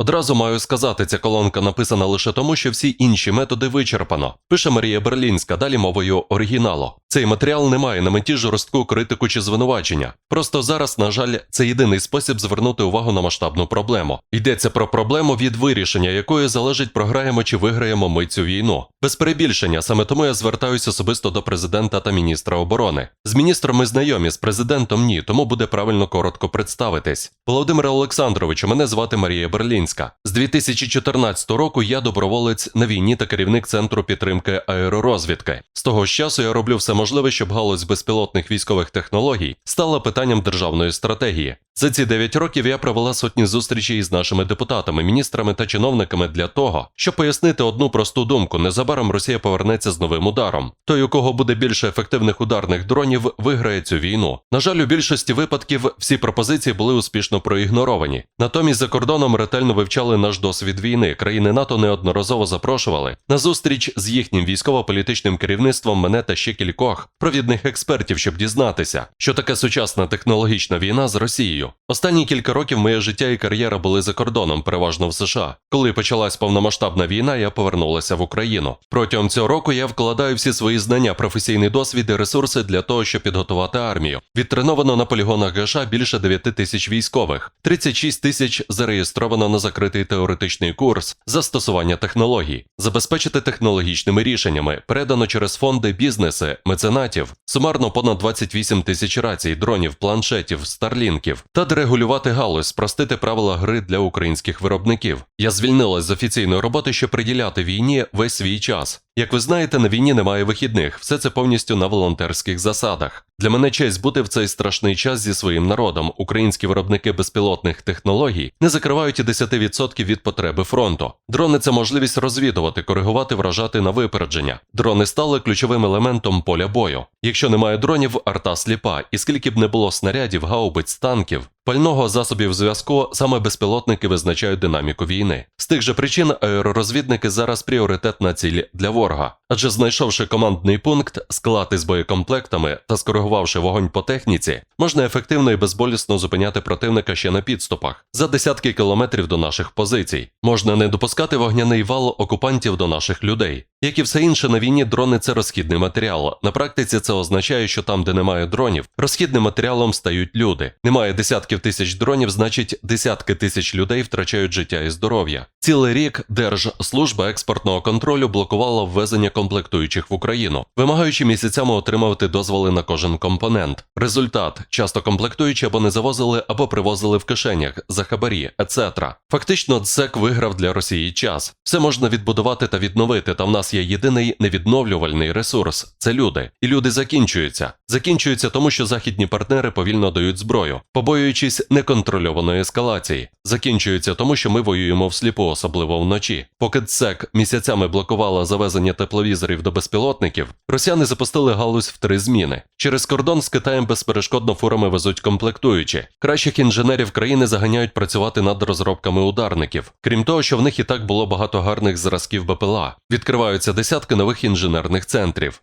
Одразу маю сказати, ця колонка написана лише тому, що всі інші методи вичерпано. Пише Марія Берлінська, далі мовою оригіналу. Цей матеріал не має на меті жорстку критику чи звинувачення. Просто зараз, на жаль, це єдиний спосіб звернути увагу на масштабну проблему. Йдеться про проблему, від вирішення якої залежить, програємо чи виграємо ми цю війну. Без перебільшення, саме тому я звертаюся особисто до президента та міністра оборони. З міністром ми знайомі, з президентом ні, тому буде правильно коротко представитись. Володимире Олександровичу, мене звати Марія Берлінська. З 2014 року я доброволець на війні та керівник центру підтримки аеророзвідки. З того ж часу я роблю все можливе, щоб галузь безпілотних військових технологій стала питанням державної стратегії. За ці 9 років я провела сотні зустрічей із нашими депутатами, міністрами та чиновниками для того, щоб пояснити одну просту думку: незабаром Росія повернеться з новим ударом. Той, у кого буде більше ефективних ударних дронів, виграє цю війну. На жаль, у більшості випадків всі пропозиції були успішно проігноровані. Натомість за кордоном ретельно вивчали наш досвід війни. Країни НАТО неодноразово запрошували на зустріч з їхнім військово-політичним керівництвом мене та ще кількох провідних експертів, щоб дізнатися, що таке сучасна технологічна війна з Росією. Останні кілька років моє життя і кар'єра були за кордоном, переважно в США. Коли почалась повномасштабна війна, я повернулася в Україну. Протягом цього року я вкладаю всі свої знання, професійний досвід і ресурси для того, щоб підготувати армію. Відтреновано на полігонах ГШ більше 9 тисяч військових, 36 тисяч зареєстровано на закритий теоретичний курс застосування технологій, забезпечити технологічними рішеннями, передано через фонди бізнеси, меценатів, сумарно понад 28 тисяч рацій, дронів, планшетів, старлінків та дерегулювати галузь, спростити правила гри для українських виробників. Я звільнилась з офіційної роботи, щоб приділяти війні весь свій час. Як ви знаєте, на війні немає вихідних, все це повністю на волонтерських засадах. Для мене честь бути в цей страшний час зі своїм народом. Українські виробники безпілотних технологій не закривають і 10% від потреби фронту. Дрони це можливість розвідувати, коригувати, вражати на випередження. Дрони стали ключовим елементом поля бою. Якщо немає дронів, арта сліпа, і скільки б не було снарядів, гаубиць, танків, пального засобів зв'язку, саме безпілотники визначають динаміку війни. З тих же причин аеророзвідники зараз пріоритетна ціль для ворога. Адже знайшовши командний пункт, склад із боєкомплектами та скоригувавши вогонь по техніці, можна ефективно і безболісно зупиняти противника ще на підступах за десятки кілометрів до наших позицій. Можна не допускати вогняний вал окупантів до наших людей. Як і все інше на війні, дрони це розхідний матеріал. На практиці це означає, що там, де немає дронів, розхідним матеріалом стають люди. Немає десятків тисяч дронів, значить десятки тисяч людей втрачають життя і здоров'я. Цілий рік Держслужба експортного контролю блокувала ввезення комплектуючих в Україну, вимагаючи місяцями отримувати дозволи на кожен компонент. Результат часто комплектуючі або не завозили, або привозили в кишенях за хабарі, etc. Фактично, ЦЕК виграв для Росії час. Все можна відбудувати та відновити. Та в нас є єдиний невідновлювальний ресурс це люди. І люди закінчуються. Закінчуються тому, що західні партнери повільно дають зброю, побоюючись неконтрольованої ескалації. Закінчуються тому, що ми воюємо всліпу, особливо вночі. Поки ЦЕК місяцями блокувала завезення тепловізорів до безпілотників, росіяни запустили галузь в три зміни. Через кордон з Китаєм безперешкодно фурами везуть комплектуючі. Кращих інженерів країни заганяють працювати над розробками ударників. Крім того, що в них і так було багато гарних зразків БПЛА. Відкриваються десятки нових інженерних центрів.